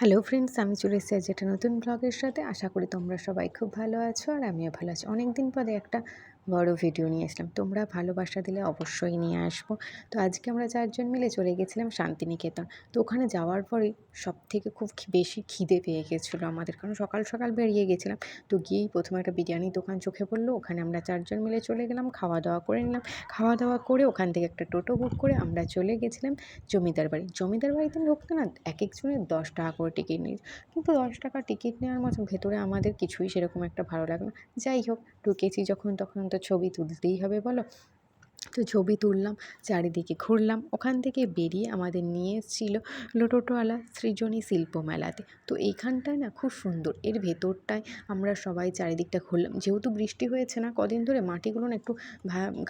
Hello friends আমি চলে এসেছি আজ একটা নতুন ব্লগের সাথে। আশা করি তোমরা সবাই খুব ভালো আছো, আর আমিও ভালো আছি। অনেক দিন পরে একটা বড় ভিডিও নিয়ে আসলাম তোমরা ভালোবাসা দিলে অবশ্যই নিয়ে আসব। তো আজকে আমরা চারজন মিলে চলে গেছিলাম শান্তিনিকেতন। তো ওখানে যাওয়ার পরে সব থেকে খুব বেশি খিদে পেয়ে গেছিল আমাদের। কারণ সকাল সকাল বেরিয়ে গেছিলাম। তো গিয়েই প্রথমে একটা বিরিয়ানির দোকান চোখে পড়ল। ওখানে আমরা চারজন মিলে চলে গেলাম খাওয়া দাওয়া করে নিলাম। খাওয়া দাওয়া করে ওখান থেকে একটা টোটো বুক করে আমরা চলে গেছিলাম জমিদার বাড়ি। জমিদার বাড়িতে ঢুকতে না এক একজনের দশ টাকা করে টিকিট নিয়ে কিন্তু দশ টাকা টিকিট নেওয়ার মতো ভেতরে আমাদের কিছুই সেরকম একটা ভালো লাগে না। যাই হোক, ঢুকেছি যখন, তখন তো ছবি তুলতেই হবে, বলো? তো ছবি তুললাম, চারিদিকে ঘুরলাম, ওখান থেকে বেরিয়ে আমাদের নিয়ে এসেছিল লোটোটোওয়ালা সৃজনী শিল্প মেলাতে। তো এইখানটায় না খুব সুন্দর, এর ভেতরটায় আমরা সবাই চারিদিকটা ঘুরলাম। যেহেতু বৃষ্টি হয়েছে না কদিন ধরে, মাটিগুলো না একটু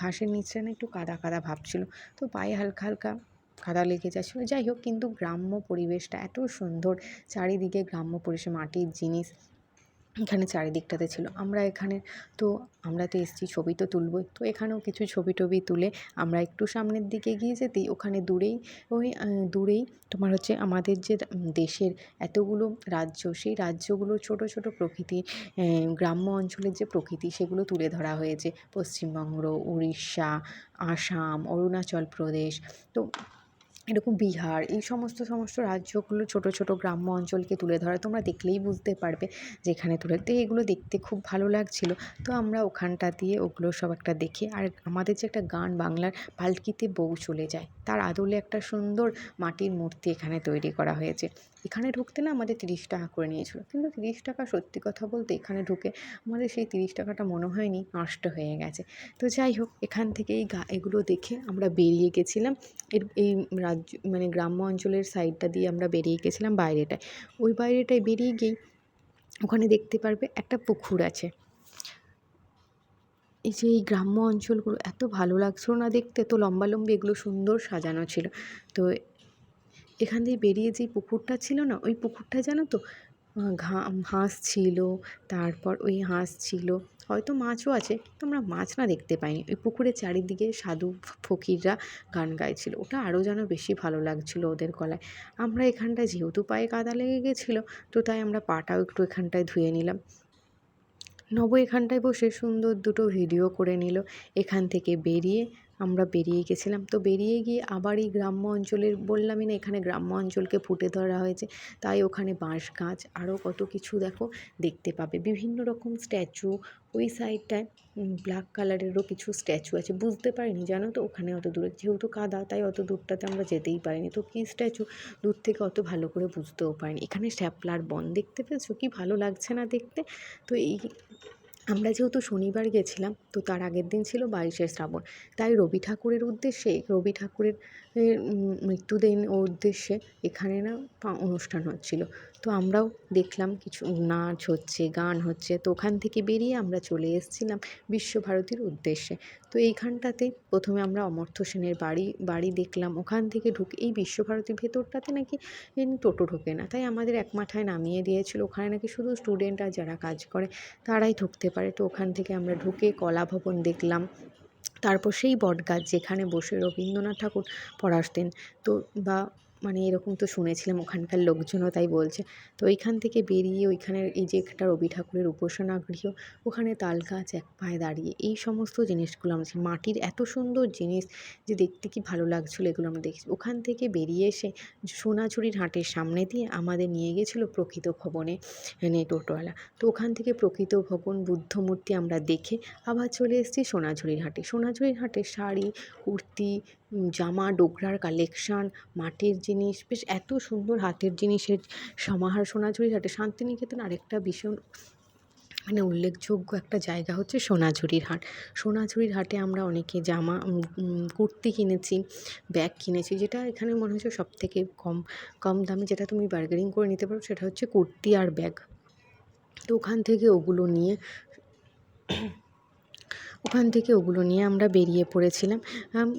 ঘাসের নিচে না একটু কাদা কাদা ভাব ছিল। তো পায়ে হালকা হালকা কাদা লেগে যাচ্ছিল। যাই হোক, কিন্তু গ্রাম্য পরিবেশটা এত সুন্দর, চারিদিকে গ্রাম্য পরিবেশে মাটির জিনিস এখানে চারিদিকটাতে ছিল। আমরা এখানে তো, আমরা তো এসেছি ছবি তো তুলবই। তো এখানেও কিছু ছবি টবি তুলে আমরা একটু সামনের দিকে গিয়ে যেতেই ওখানে দূরেই, ওই দূরেই তোমার হচ্ছে আমাদের যে দেশের এতগুলো রাজ্য, সেই রাজ্যগুলো ছোট ছোট প্রকৃতি গ্রাম্য অঞ্চলের যে প্রকৃতি সেগুলো তুলে ধরা হয়েছে। পশ্চিমবঙ্গ, উড়িষ্যা, আসাম, অরুণাচল প্রদেশ। তো এরকম বিহার, এই সমস্ত সমস্ত রাজ্যগুলো ছোট ছোট গ্রাম্য অঞ্চলকে তুলে ধরে তোমরা দেখলেই বুঝতে পারবে যেখানে তুলে, তো এগুলো দেখতে খুব ভালো লাগছিল। তো আমরা ওখানটা দিয়ে ওগুলো সব একটা দেখে। আর আমাদের যে একটা গান বাংলার পালকিতে বউ চলে যায়, তার আদলে একটা সুন্দর মাটির মূর্তি এখানে তৈরি করা হয়েছে। এখানে ঢুকতে না আমাদের তিরিশ টাকা করে নিয়েছিল। কিন্তু তিরিশ টাকা সত্যি কথা বলতে এখানে ঢুকে আমাদের সেই তিরিশ টাকাটা মনে হয়নি, নষ্ট হয়ে গেছে। তো যাই হোক, এখান থেকে এই গা, এগুলো দেখে আমরা বেরিয়ে গেছিলাম। এর, এই রাজ্য মানে গ্রাম্য অঞ্চলের সাইডটা দিয়ে আমরা বেরিয়ে গেছিলাম বাইরেটায়। ওই বাইরেটায় বেরিয়ে গিয়েই ওখানে দেখতে পারবে একটা পুকুর আছে। এই যে এই গ্রাম্য অঞ্চলগুলো, এত ভালো লাগছিল না দেখতে। তো লম্বালম্বি এগুলো সুন্দর সাজানো ছিল। তো এখান দিয়ে বেরিয়ে যেই পুকুরটা ছিল না, ওই পুকুরটা জানো তো? ঘা, হাঁস ছিল, তারপর ওই হাঁস ছিল। হয়তো মাছও আছে তো আমরা মাছ না দেখতে পাইনি। ওই পুকুরের চারিদিকে সাধু ফকিররা গান গাইছিল। ওটা আরও যেন বেশি ভালো লাগছিল ওদের গলায়। আমরা এখানটায় যেহেতু পায়ে কাদা লেগে গেছিল, তো তাই আমরা পাটাও একটু এখানটায় ধুয়ে নিলাম। নব এখানটায় বসে সুন্দর দুটো ভিডিও করে নিল। এখান থেকে বেরিয়ে আমরা বেরিয়ে গেছিলাম। তো বেরিয়ে গিয়ে আবার এই গ্রাম্য অঞ্চলের বললামই না, এখানে গ্রাম্য অঞ্চলকে ফুটে ধরা হয়েছে। তাই ওখানে বাঁশ গাছ, আরও কত কিছু দেখো, দেখতে পাবে। বিভিন্ন রকম স্ট্যাচু, ওই সাইডটায় ব্ল্যাক কালারেরও কিছু স্ট্যাচু আছে। বুঝতে পারিনি, জানো তো, ওখানে অত দূরে। যেহেতু কাদা, তাই অত দূরটাতে আমরা যেতেই পারিনি। তো কী স্ট্যাচু? দূর থেকে অত ভালো করে বুঝতেও পারিনি। এখানে শ্যাপলার বন, দেখতে পেয়েছ? কি ভালো লাগছে না দেখতে? তো এই আমরা যেহেতু শনিবার গেছিলাম, তো তার আগের দিন ছিল বাইশে শ্রাবণ। তাই রবি ঠাকুরের উদ্দেশ্যে, রবি ঠাকুরের মৃত্যুদিন উদ্দেশ্যে এখানে না অনুষ্ঠান হচ্ছিল। তো আমরাও দেখলাম কিছু নাচ হচ্ছে, গান হচ্ছে, তো ওখান থেকে বেরিয়ে আমরা চলে এসেছিলাম বিশ্বভারতীর উদ্দেশ্যে। তো এইখানটাতে প্রথমে আমরা অমর্ত্য সেনের বাড়ি বাড়ি দেখলাম। ওখান থেকে ঢুকে, এই বিশ্বভারতীর ভেতরটাতে নাকি টোটো ঢোকে না। তাই আমাদের এক মাথায় নামিয়ে দিয়েছিল। ওখানে নাকি শুধু স্টুডেন্ট আর যারা কাজ করে, তারাই ঢুকতে পারে। তো ওখান থেকে আমরা ঢুকে কলা ভবন দেখলাম। তারপর সেই বটগাছ যেখানে বসে রবীন্দ্রনাথ ঠাকুর পড়াতেন। তো বা মানে এরকম তো শুনেছিলাম ওখানকার লোকজনও তাই বলছে। তো ওইখান থেকে বেরিয়ে ওইখানের এই যে একটা রবি ঠাকুরের উপাসনা গৃহ ওখানে তাল গাছ এক পায়ে দাঁড়িয়ে এই সমস্ত জিনিসগুলো আমরা মাটির এত সুন্দর জিনিস যে দেখতে কি ভালো লাগছিল এগুলো আমরা দেখছি। ওখান থেকে বেরিয়ে এসে সোনাঝুরির হাটের সামনে দিয়ে আমাদের নিয়ে গেছিল প্রকৃত ভবনে মানে টোটোওয়ালা। তো ওখান থেকে প্রকৃত ভবন, বুদ্ধ মূর্তি আমরা দেখে আবার চলে এসেছি সোনাঝুরির হাটে। সোনাঝুরির হাটে শাড়ি, কুর্তি জামা ডোকরার কালেকশান, মাটির জিনিস, বেশ এত সুন্দর হাতের জিনিসের সমাহার সোনাঝুরির হাটে শান্তিনিকেতন আরেকটা ভীষণ মানে উল্লেখযোগ্য একটা জায়গা হচ্ছে সোনাঝুরির হাট সোনাঝুরির হাটে আমরা অনেকে জামা কুর্তি কিনেছি, ব্যাগ কিনেছি, যেটা এখানে মনে হচ্ছে সব থেকে কম কম দামে যেটা তুমি বার্গেনিং করে নিতে পারো সেটা হচ্ছে কুর্তি আর ব্যাগ। তো ওখান থেকে ওগুলো নিয়ে ওখান থেকে ওগুলো নিয়ে আমরা বেরিয়ে পড়েছিলাম।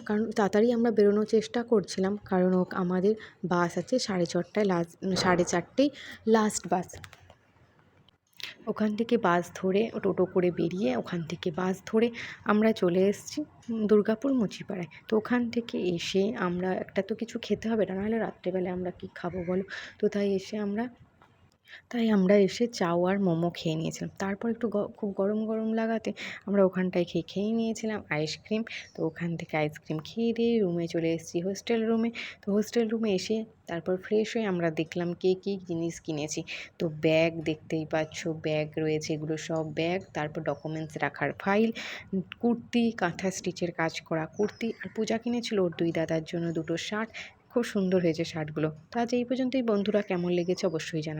কারণ তাড়াতাড়ি আমরা বেরোনোর চেষ্টা করছিলাম, কারণ আমাদের বাস আছে সাড়ে চারটায় লাস্ট সাড়ে চারটেই লাস্ট বাস ওখান থেকে বাস ধরে, টোটো করে বেরিয়ে ওখান থেকে বাস ধরে আমরা চলে এসেছি দুর্গাপুর মুচিপাড়ায়। তো ওখান থেকে এসে আমরা একটা তো কিছু খেতে হবে না, নাহলে রাত্রেবেলায় আমরা কী খাব বলো? তো তাই এসে আমরা তাই আমরা এসে চাও আর মোমো খেয়ে নিয়েছিলাম। তারপর একটু খুব গরম গরম লাগাতে আমরা ওখানটায় খেয়ে খেয়ে নিয়েছিলাম আইসক্রিম। তো ওখান থেকে আইসক্রিম খেয়ে দিয়ে রুমে চলে এসেছি হোস্টেল রুমে। তো হোস্টেল রুমে এসে তারপর ফ্রেশ হয়ে আমরা দেখলাম কে, কী জিনিস কিনেছি। তো ব্যাগ দেখতেই পাচ্ছ, ব্যাগ রয়েছে, এগুলো সব ব্যাগ। তারপর ডকুমেন্টস রাখার ফাইল, কুর্তি, কাঁথা স্টিচের কাজ করা কুর্তি। আর পূজা কিনেছিল ওর দুই দাদার জন্য দুটো শার্ট। খুব সুন্দর হয়েছে শার্টগুলো। তো আজ এই পর্যন্তই। বন্ধুরা কেমন লেগেছে অবশ্যই জানা